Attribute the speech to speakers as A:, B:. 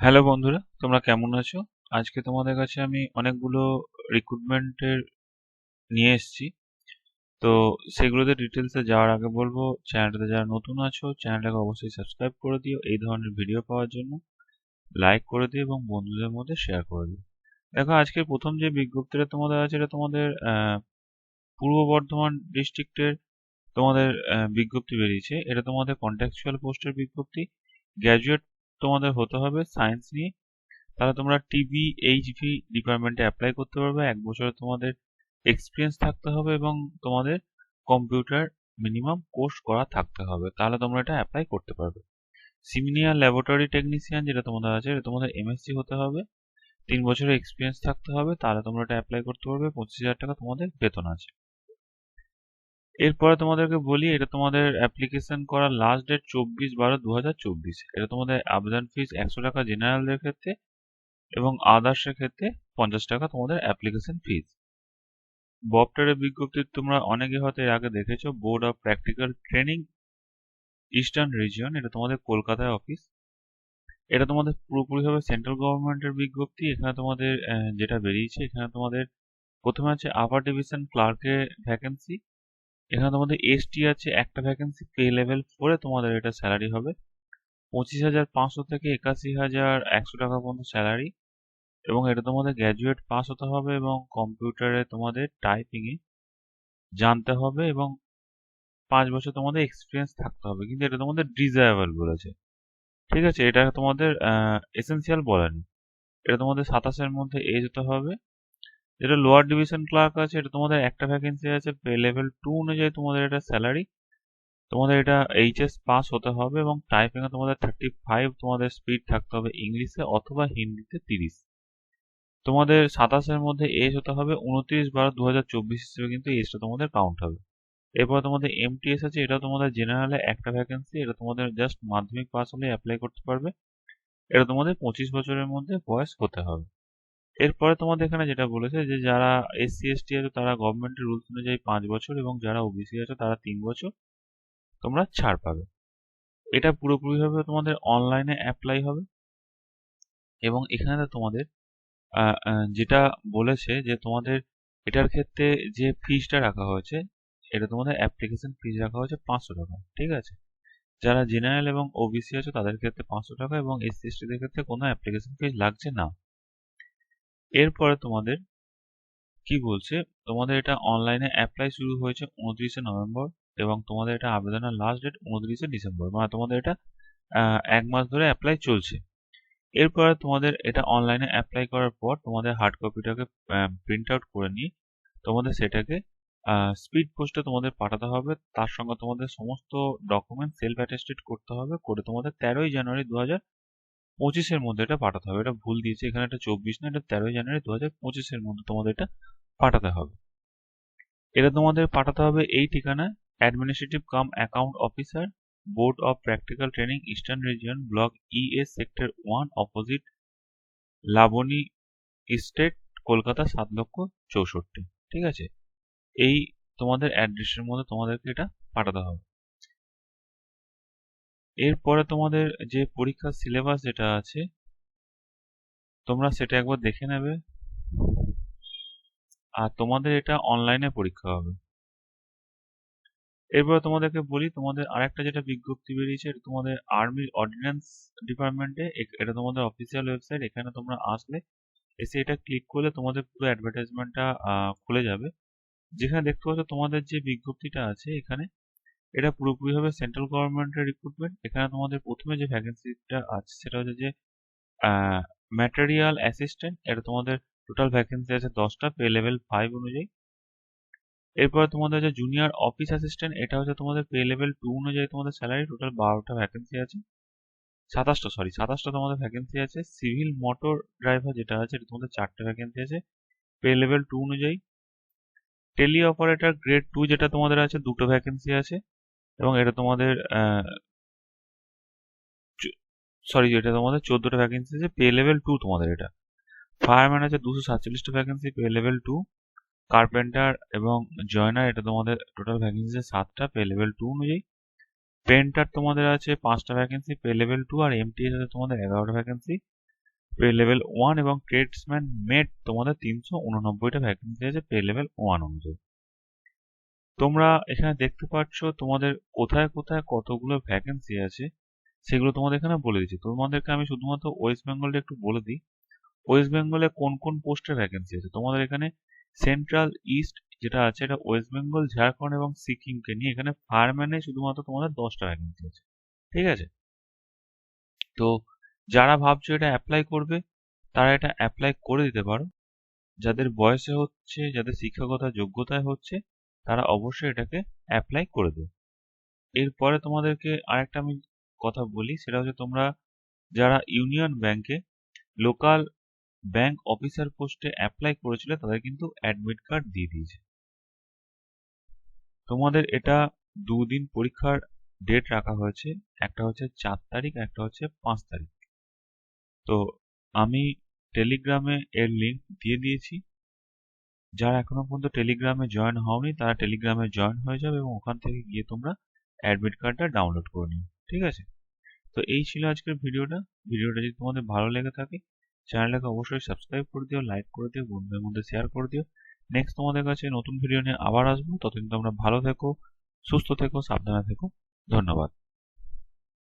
A: Hello বন্ধুরা, তোমরা কেমন আছো? আজকে তোমাদের কাছে আমি অনেকগুলো রিক্রুটমেন্টের নিয়ে এসেছি। তো সেগুলোতে ডিটেলসে যাওয়ার আগে বলব চ্যানেলটাতে যারা নতুন আছো চ্যানেলটাকে অবশ্যই সাবস্ক্রাইব করে দিও এই ধরনের ভিডিও পাওয়ার জন্য। লাইক করে দিও এবং বন্ধুদের মধ্যে শেয়ার করে দিও। দেখো আজকের প্রথম যে বিজ্ঞপ্তিটা তোমাদের আছে, এটা তোমাদের পূর্ব বর্ধমান ডিস্ট্রিক্টের তোমাদের বিজ্ঞপ্তি বেরিয়েছে। এটা তোমাদের কন্ট্যাকচুয়াল পোস্টের বিজ্ঞপ্তি। গ্র্যাজুয়েট তোমাদের হতে হবে সায়েন্স নিয়ে। তাহলে তোমরা টিভি এইচভি ডিপার্টমেন্টে অ্যাপ্লাই করতে পারবে। এক বছরে তোমাদের এক্সপিরিয়েন্স থাকতে হবে এবং তোমাদের কম্পিউটার মিনিমাম কোর্স করা থাকতে হবে। তাহলে তোমরা এটা অ্যাপ্লাই করতে পারবে। সিনিয়র ল্যাবরেটরি টেকনিশিয়ান যেটা তোমাদের আছে, এটা তোমাদের এমএসসি হতে হবে। তিন বছরের এক্সপিরিয়েন্স থাকতে হবে। তাহলে তোমরা এটা অ্যাপ্লাই করতে পারবে। পঁচিশ হাজার টাকা তোমাদের বেতন আছে। এরপরে তোমাদেরকে বলি, এটা তোমাদের অ্যাপ্লিকেশন করার লাস্ট ডেট চব্বিশ বারো দু এটা তোমাদের আবেদন ফিস একশো টাকা জেনারেলদের ক্ষেত্রে এবং আদার্সের ক্ষেত্রে পঞ্চাশ টাকা তোমাদের অ্যাপ্লিকেশন ফিস বপটারের বিজ্ঞপ্তি তোমরা অনেকে হয়তো এর আগে দেখেছ board of practical training eastern region এটা তোমাদের কলকাতায় অফিস এটা তোমাদের পুরোপুরিভাবে সেন্ট্রাল গভর্নমেন্টের বিজ্ঞপ্তি। এখানে তোমাদের যেটা বেরিয়েছে, এখানে তোমাদের প্রথমে আছে আপার ডিভিশন ক্লার্কের ভ্যাকেন্সি এখানে তোমাদের এসটি আছে একটা ভ্যাকেন্সি পে লেভেল ফোরে তোমাদের এটা স্যালারি হবে। পঁচিশ হাজার পাঁচশো থেকে একাশি হাজার একশো টাকা পর্যন্ত স্যালারি এবং এটা তোমাদের গ্র্যাজুয়েট পাস হতে হবে এবং কম্পিউটারে তোমাদের টাইপিংয়ে জানতে হবে এবং পাঁচ বছর তোমাদের এক্সপিরিয়েন্স থাকতে হবে। কিন্তু এটা তোমাদের ডিজায়াবল বলেছে। ঠিক আছে? এটা তোমাদের এসেন্সিয়াল বলেনি এটা তোমাদের সাতাশের মধ্যে এজ হতে হবে। যেটা লোয়ার ডিভিশন ক্লার্ক আছে, এটা তোমাদের একটা ভ্যাকেন্সি আছে, পে লেভেল টু অনুযায়ী তোমাদের এটা স্যালারি তোমাদের এটা এইচএস পাস হতে হবে এবং টাইপিংয়ে তোমাদের থার্টি ফাইভ তোমাদের স্পিড থাকতে হবে ইংলিশে অথবা হিন্দিতে তিরিশ। তোমাদের সাতাশের মধ্যে এজ হতে হবে উনত্রিশ বারো দু হাজার চব্বিশ হিসেবে কিন্তু এজটা তোমাদের কাউন্ট হবে। এরপর তোমাদের এমটিএস আছে এটা তোমাদের জেনারেলে একটা ভ্যাকেন্সি এটা তোমাদের জাস্ট মাধ্যমিক পাস হলে অ্যাপ্লাই করতে পারবে। এটা তোমাদের পঁচিশ বছরের মধ্যে বয়স হতে হবে। এরপরে তোমাদের এখানে যেটা বলেছে যে যারা এসসি এসটি আছে তারা গভর্নমেন্টের রুলস অনুযায়ী পাঁচ বছর এবং যারা ওবিসি আছে তারা তিন বছর তোমরা ছাড় পাবে। এটা পুরোপুরিভাবে তোমাদের অনলাইনে অ্যাপ্লাই হবে এবং এখানে তোমাদের যেটা বলেছে যে তোমাদের এটার ক্ষেত্রে যে ফিজটা রাখা হয়েছে, এটা তোমাদের অ্যাপ্লিকেশন ফিজ রাখা হয়েছে পাঁচশো টাকা, ঠিক আছে? যারা জেনারেল এবং ওবিসি আছে তাদের ক্ষেত্রে পাঁচশো টাকা এবং এসসি এসটিদের ক্ষেত্রে কোনো অ্যাপ্লিকেশন ফিজ লাগছে না। এরপরে তোমাদের কি বলছে? তোমাদের এটা অনলাইনে অ্যাপ্লাই শুরু হয়েছে উনত্রিশে নভেম্বর এবং তোমাদের এটা আবেদনের লাস্ট ডেট উনত্রিশে ডিসেম্বর। মানে তোমাদের এটা এক মাস ধরে অ্যাপ্লাই চলছে। এরপরে তোমাদের এটা অনলাইনে অ্যাপ্লাই করার পর তোমাদের হার্ড কপিটাকে প্রিন্ট আউট করে নিয়ে তোমাদের সেটাকে স্পিড পোস্টে তোমাদের পাঠাতে হবে। তার সঙ্গে তোমাদের সমস্ত ডকুমেন্ট সেলফ অ্যাটেস্টেড করতে হবে। করে তোমাদের তেরোই জানুয়ারি দু হাজার পঁচিশের মধ্যে এটা পাঠাতে হবে। এটা ভুল দিয়েছে, এখানে এটা চব্বিশ না, এটা তেরোই জানুয়ারি দু হাজার পঁচিশের মধ্যে তোমাদের এটা পাঠাতে হবে। এটা তোমাদের পাঠাতে হবে এই ঠিকানায় administrative cum account officer board of practical training eastern region block ES sector one opposite Laboni state Kolkata সাত লক্ষ চৌষট্টি। ঠিক আছে? এই তোমাদের অ্যাড্রেসের মধ্যে তোমাদেরকে এটা পাঠাতে হবে। এরপরে তোমাদের যে পরীক্ষার সিলেবাস যেটা আছে, তোমরা সেটা একবার দেখে নেবে। আর তোমাদের এটা অনলাইনে পরীক্ষা হবে। এরপর তোমাদেরকে বলি, তোমাদের আরেকটা যেটা বিজ্ঞপ্তি বেরিয়েছে, এটা তোমাদের আর্মি অর্ডিন্যান্স ডিপার্টমেন্টে এটা তোমাদের অফিসিয়াল ওয়েবসাইট এখানে তোমরা আসলে এসে এটা ক্লিক করলে তোমাদের পুরো অ্যাডভার্টাইজমেন্টটা খুলে যাবে। যেখানে দেখতে পাচ্ছ তোমাদের যে বিজ্ঞপ্তিটা আছে, এখানে এটা পুরোপুরিভাবে সেন্ট্রাল গভর্নমেন্টের রিক্রুটমেন্ট এখানে তোমাদের প্রথমে যে ভ্যাকেন্সিটা আছে, সেটা হচ্ছে যে ম্যাটেরিয়াল অ্যাসিস্ট্যান্ট এটা তোমাদের টোটাল ভ্যাকেন্সি আছে দশটা পে লেভেল ফাইভ অনুযায়ী। এরপরে তোমাদের যে জুনিয়র অফিস অ্যাসিস্ট্যান্ট এটা হচ্ছে তোমাদের পে লেভেল টু অনুযায়ী তোমাদের স্যালারি টোটাল বারোটা ভ্যাকেন্সি আছে। সাতাশটা সরি সাতাশটা তোমাদের ভ্যাকেন্সি আছে। সিভিল মোটর ড্রাইভার যেটা আছে, এটা তোমাদের চারটে ভ্যাকেন্সি আছে পে লেভেল টু অনুযায়ী। টেলি অপারেটর গ্রেড টু যেটা তোমাদের আছে, দুটো ভ্যাকেন্সি আছে। এবং এটা তোমাদের সরি এটা তোমাদের চোদ্দোটা ভ্যাকেন্সি আছে পে লেভেল টু তোমাদের এটা। ফায়ারম্যান আছে দুশো সাতচল্লিশটা vacancy pay level two carpenter এবং জয়নার এটা তোমাদের টোটাল ভ্যাকেন্সি আছে সাতটা পে লেভেল টু অনুযায়ী। পেন্টার তোমাদের আছে পাঁচটা ভ্যাকেন্সি পে লেভেল টু আর এমটিএস আছে তোমাদের এগারোটা ভ্যাকেন্সি পে লেভেল ওয়ান এবং ট্রেডসম্যান মেট তোমাদের তিনশো উননব্বইটা ভ্যাকেন্সি আছে পে লেভেল ওয়ান অনুযায়ী। তোমরা এখানে দেখতে পাচ্ছ তোমাদের কোথায় কোথায় কতগুলো ভ্যাকেন্সি আছে, সেগুলো তোমাদের এখানে বলে দিচ্ছি। তোমাদেরকে আমি শুধুমাত্র ওয়েস্ট বেঙ্গলটা একটু বলে দিই। ওয়েস্ট বেঙ্গলে কোন কোন পোস্টে ভ্যাকেন্সি আছে? তোমাদের এখানে সেন্ট্রাল ইস্ট যেটা আছে, এটা ওয়েস্ট বেঙ্গল ঝাড়খণ্ড এবং সিকিমকে নিয়ে এখানে ফায়ারম্যানে শুধুমাত্র তোমাদের দশটা ভ্যাকেন্সি আছে। ঠিক আছে? তো যারা ভাবছ এটা অ্যাপ্লাই করবে, তারা এটা অ্যাপ্লাই করে দিতে পারো। যাদের বয়সে হচ্ছে, যাদের শিক্ষাগত যোগ্যতায় হচ্ছে তারা অবশ্যই এটাকে অ্যাপ্লাই করে দেবে। এরপরে তোমাদেরকে আরেকটা আমি কথা বলি, সেটা হচ্ছে তোমরা যারা ইউনিয়ন ব্যাংকে লোকাল ব্যাংক অফিসার পোস্টে অ্যাপ্লাই করেছিলে, তাদের কিন্তু অ্যাডমিট কার্ড দিয়ে দিয়েছে। তোমাদের এটা দুদিন পরীক্ষার ডেট রাখা হয়েছে, একটা হচ্ছে চার তারিখ একটা হচ্ছে পাঁচ তারিখ। তো আমি টেলিগ্রামে এর লিঙ্ক দিয়ে দিয়েছি। যারা এখনও পর্যন্ত টেলিগ্রামে জয়েন হওনি, তারা টেলিগ্রামে জয়েন হয়ে যাবে এবং ওখান থেকে গিয়ে তোমরা অ্যাডমিট কার্ডটা ডাউনলোড করে নিও, ঠিক আছে? তো এই ছিল আজকের ভিডিওটা। ভিডিওটা যদি তোমাদের ভালো লেগে থাকে, চ্যানেলটাকে অবশ্যই সাবস্ক্রাইব করে দিও লাইক করে দিও, বন্ধুদের মধ্যে শেয়ার করে দিও। নেক্সট তোমাদের কাছে নতুন ভিডিও নিয়ে আবার আসব। ততদিন তোমরা ভালো থেকো, সুস্থ থেকো, সাবধানে থেকো। ধন্যবাদ।